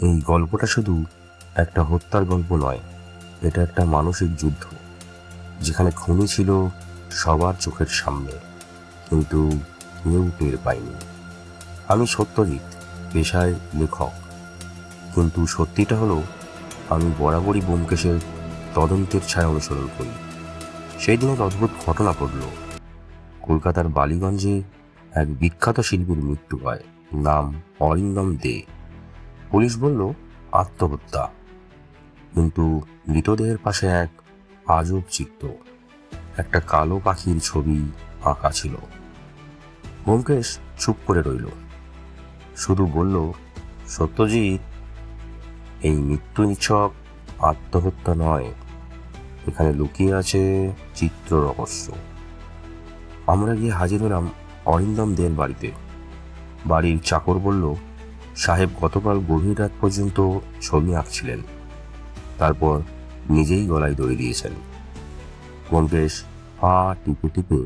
এই গল্পটা শুধু একটা হত্যার গল্প নয়, এটা একটা মানসিক যুদ্ধ, যেখানে খুনি ছিল সবার চোখের সামনে, কিন্তু কেউ টের পায়নি। আমি সত্যজিৎ, পেশায় লেখক। কিন্তু সত্যিটা হলো, আমি বরাবরই বোমকেশের তদন্তের ছায়া অনুসরণ করি। সেই দিন এক অদ্ভুত ঘটনা ঘটল। কলকাতার বালিগঞ্জে এক বিখ্যাত শিল্পীর মৃত্যু হয়, নাম অরিন্দম দে। পুলিশ বলল, আত্মহত্যা। কিন্তু মৃতদেহের পাশে এক আজব চিত্র একটা কালো পাখির ছবি আঁকা ছিল। ব্যোমকেশ চুপ করে রইল। শুধু বলল, সত্যজিৎ, এই মৃত্যু নিছক আত্মহত্যা নয়। এখানে লুকিয়ে আছে চিত্র রহস্য। আমরা গিয়ে হাজির হলাম অরিন্দম দের বাড়িতে। বাড়ির চাকর বলল সাহেব গতকাল গভীর রাত পর্যন্ত ছবি আঁকছিলেন। তারপর নিজেই গলায় দড়ি দিয়েছেন। ব্যোমকেশ পা টিপে টিপে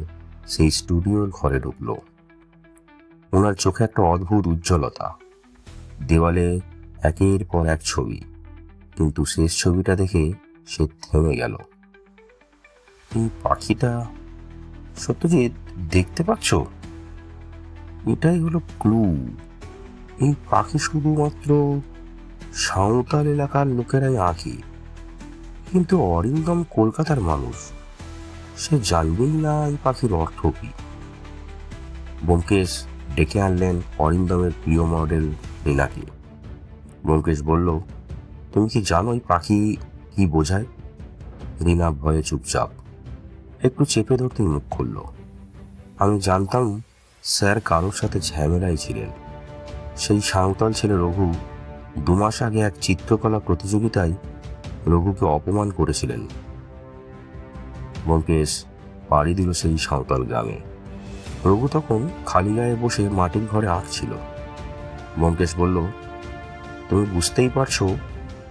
সেই স্টুডিওর ঘরে ঢুকল। ওনার চোখে একটা অদ্ভুত উজ্জ্বলতা। দেওয়ালে একের পর এক ছবি, কিন্তু শেষ ছবিটা দেখে সে থেমে গেল। এই পাখিটা সত্যজিৎ দেখতে পাচ্ছ? এটাই হলো ক্লু। এই পাখি শুধুমাত্র সাঁওতাল এলাকার লোকেরাই আঁকে। কিন্তু অরিন্দম কলকাতার মানুষ, সে জানবেই না এই পাখির অর্থ কি। ব্যোমকেশ ডেকে আনলেন অরিন্দমের প্রিয় মডেল রিনাকে ব্যোমকেশ বলল, তুমি কি জানো এই পাখি কি বোঝায়? রিনা ভয়ে চুপচাপ একটু চেপে ধরতে মুখ খুলল। আমি জানতাম স্যার কারোর সাথে ঝামেলায় ছিলেন। সেই সাঁওতাল ছেলে রঘু দু মাস আগে এক চিত্রকলা প্রতিযোগিতায় রঘুকে অপমান করেছিলেন। ব্যোমকেশ পাড়ি দিল সেই সাঁওতাল গ্রামে। রঘু তখন খালি গায়ে বসে মাটির ঘরে আঁকছিল ব্যোমকেশ বলল, তুমি বুঝতেই পারছ,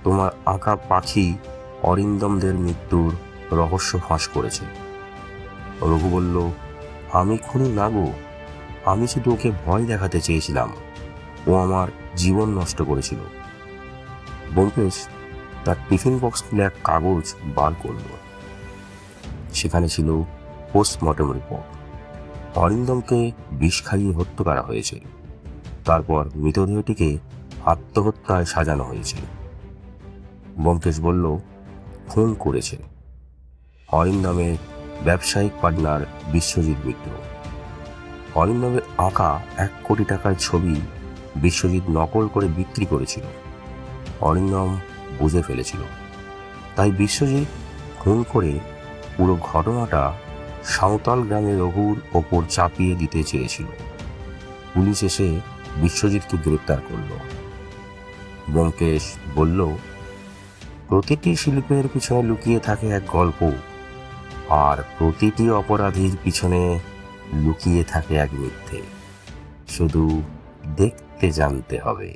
তোমার আঁকা পাখি অরিন্দমদের মৃত্যুর রহস্য ফাঁস করেছে। রঘু বলল, আমি খুনি না গো, আমি শুধু ওকে ভয় দেখাতে চেয়েছিলাম। ও আমার জীবন নষ্ট করেছিল। ব্যোমকেশ তার টিফিন বক্স খুলে এক কাগজ বার করল। সেখানে ছিল পোস্টমর্টম রিপোর্ট। অরিন্দমকে বিষ খাইয়ে হত্যা করা হয়েছে। তারপর মৃতদেহটিকে আত্মহত্যায় সাজানো হয়েছে। ব্যোমকেশ বলল, খুন করেছে। অরিন্দমের ব্যবসায়িক পার্টনার বিশ্বজিৎ মিত্র। অরিন্দমের আঁকা এক কোটি টাকার ছবি বিশ্বজিৎ নকল করে বিক্রি করেছিল। অরিন্দম বুঝে ফেলেছিল। তাই বিশ্বজিৎ খুন করে পুরো ঘটনাটা সাঁওতাল গ্রামের রঘুর ওপর চাপিয়ে দিতে চেয়েছিল। পুলিশ এসে বিশ্বজিৎকে গ্রেপ্তার করল। ব্যোমকেশ বলল, প্রতিটি শিল্পের পিছনে লুকিয়ে থাকে এক গল্প, আর প্রতিটি অপরাধীর পিছনে লুকিয়ে থাকে এক মিথ্যে। শুধু দেখতে জানতে হবে।